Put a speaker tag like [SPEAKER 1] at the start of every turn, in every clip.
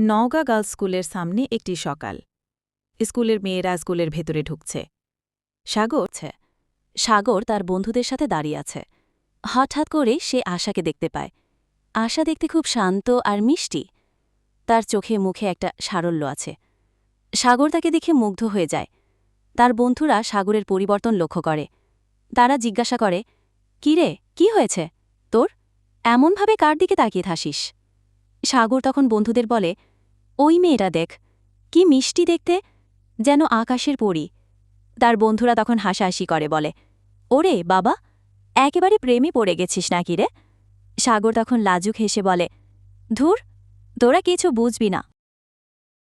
[SPEAKER 1] Naogaon girls স্কুলের সামনে একটি সকাল। স্কুলের মেয়েরা স্কুলের ভেতরে ঢুকছে। সাগর সাগর তার বন্ধুদের সাথে দাঁড়িয়ে আছে। হঠাৎ করে সে আশাকে দেখতে পায়। আশা দেখতে খুব শান্ত আর মিষ্টি। তার চোখে মুখে একটা সারল্য আছে। সাগর তাকে দেখে মুগ্ধ হয়ে যায়। তার বন্ধুরা সাগরের পরিবর্তন লক্ষ্য করে। তারা জিজ্ঞাসা করে, কি রে, কি হয়েছে? তোর? এমনভাবে কার দিকে তাকিয়ে থাসিস সাগর তখন বন্ধুদের বলে ওই মেয়েটা দেখ। কি মিষ্টি দেখতে। যেন আকাশের পরি। তার বন্ধুরা তখন হাসাহাসি করে বলে, ওরে বাবা, একেবারে প্রেমে পড়ে গেছিস নাকি রে? সাগর তখন লাজুক হেসে বলে, ধুর, তোরা কিছু বুঝবি না।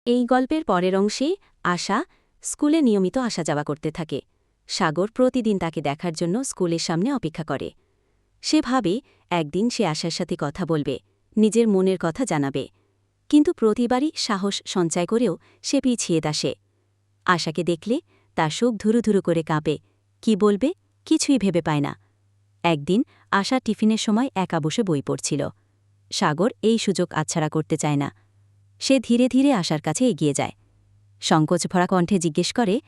[SPEAKER 1] এই গল্পের পরের অংশে আশা স্কুলে নিয়মিত আসা যাওয়া করতে থাকে। সাগর প্রতিদিন তাকে দেখার জন্য স্কুলের সামনে অপেক্ষা করে। সে ভাবে একদিন সে আশার সাথে কথা বলবে, নিজের মনের কথা জানাবে। কিন্তু প্রতিবারই সাহস সঞ্চয় করেও সে পিছিয়ে দাসে। আশাকে দেখলে তার শোক ধুরু ধুরু করে কাঁপে। কি বলবে? কিছুই ভেবে পায় না। একদিন আশা টিফিনের সময় একা বসে বই পড়ছিল। সাগর এই সুযোগ আচ্ছাড়া করতে চায় না। সে ধীরে ধীরে আশার কাছে এগিয়ে যায়। সংকোচ ভরা কণ্ঠে জিজ্ঞেস করে,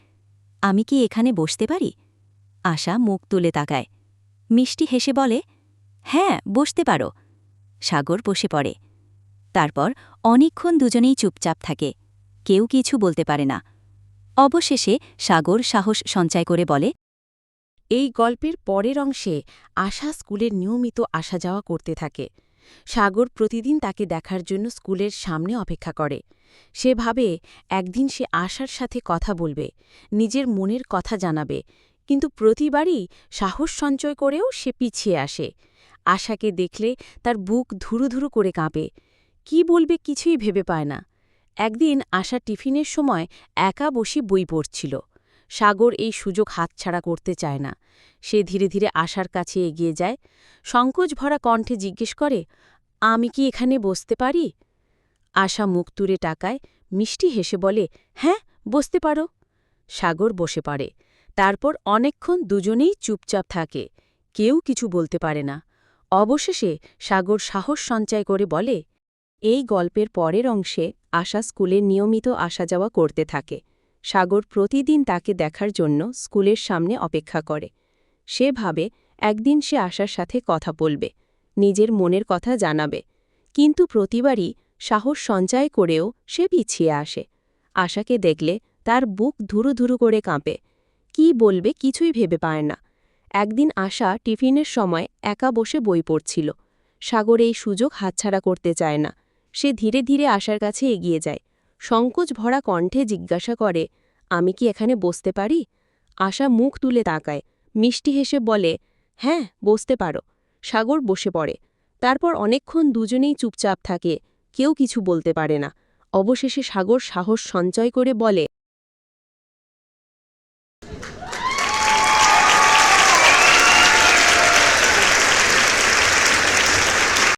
[SPEAKER 1] আমি কি এখানে বসতে পারি? আশা মুখ তুলে তাকায়। মিষ্টি হেসে বলে হ্যাঁ বসতে পারো। সাগর বসে পড়ে। তারপর অনেকক্ষণ দুজনেই চুপচাপ থাকে। কেউ কিছু বলতে পারে না। অবশেষে সাগর সাহস সঞ্চয় করে বলে,
[SPEAKER 2] এই গল্পের পরের অংশে আশা স্কুলের নিয়মিত আসা যাওয়া করতে থাকে। সাগর প্রতিদিন তাকে দেখার জন্য স্কুলের সামনে অপেক্ষা করে। সে ভাবে একদিন সে আশার সাথে কথা বলবে, নিজের মনের কথা জানাবে, কিন্তু প্রতিবারই সাহস সঞ্চয় করেও সে পিছিয়ে আসে। আশাকে দেখলে তার বুক ধুরু ধুরু করে কাঁপে। কি বলবে কিছুই ভেবে পায় না। একদিন আশা টিফিনের সময় একা বসে বই পড়ছিল। সাগর এই সুযোগ হাতছাড়া করতে চায় না। সে ধীরে ধীরে আশার কাছে এগিয়ে যায়। সংকোচ ভরা কণ্ঠে জিজ্ঞেস করে, আমি কি এখানে বসতে পারি? আশা মুখ তুলে টাকায় মিষ্টি হেসে বলে হ্যাঁ বসতে পারো। সাগর বসে পারে তারপর অনেকক্ষণ দুজনেই চুপচাপ থাকে। কেউ কিছু বলতে পারে না। অবশেষে সাগর সাহস সঞ্চয় করে বলে এই গল্পের পরের অংশে আশা স্কুলে নিয়মিত আসা যাওয়া করতে থাকে। সাগর প্রতিদিন তাকে দেখার জন্য স্কুলের সামনে অপেক্ষা করে। সে ভাবে, একদিন সে আশার সাথে কথা বলবে, নিজের মনের কথা জানাবে, কিন্তু প্রতিবারই সাহস সঞ্চয় করেও সে পিছিয়ে আসে। আশাকে দেখলে তার বুক ধুরু ধুরু করে কাঁপে। কি বলবে কিছুই ভেবে পায় না। একদিন আশা টিফিনের সময় একা বসে বই পড়ছিল। সাগর এই সুযোগ হাতছাড়া করতে চায় না। সে ধীরে ধীরে আশার কাছে এগিয়ে যায়। সংকোচ ভরা কণ্ঠে জিজ্ঞাসা করে, আমি কি এখানে বসতে পারি? আশা মুখ তুলে তাকায়। মিষ্টি হেসে বলে হ্যাঁ বসতে পারো। সাগর বসে পড়ে। তারপর অনেকক্ষণ দুজনেই চুপচাপ থাকে। কেউ কিছু বলতে পারে না। অবশেষে সাগর সাহস সঞ্চয় করে বলে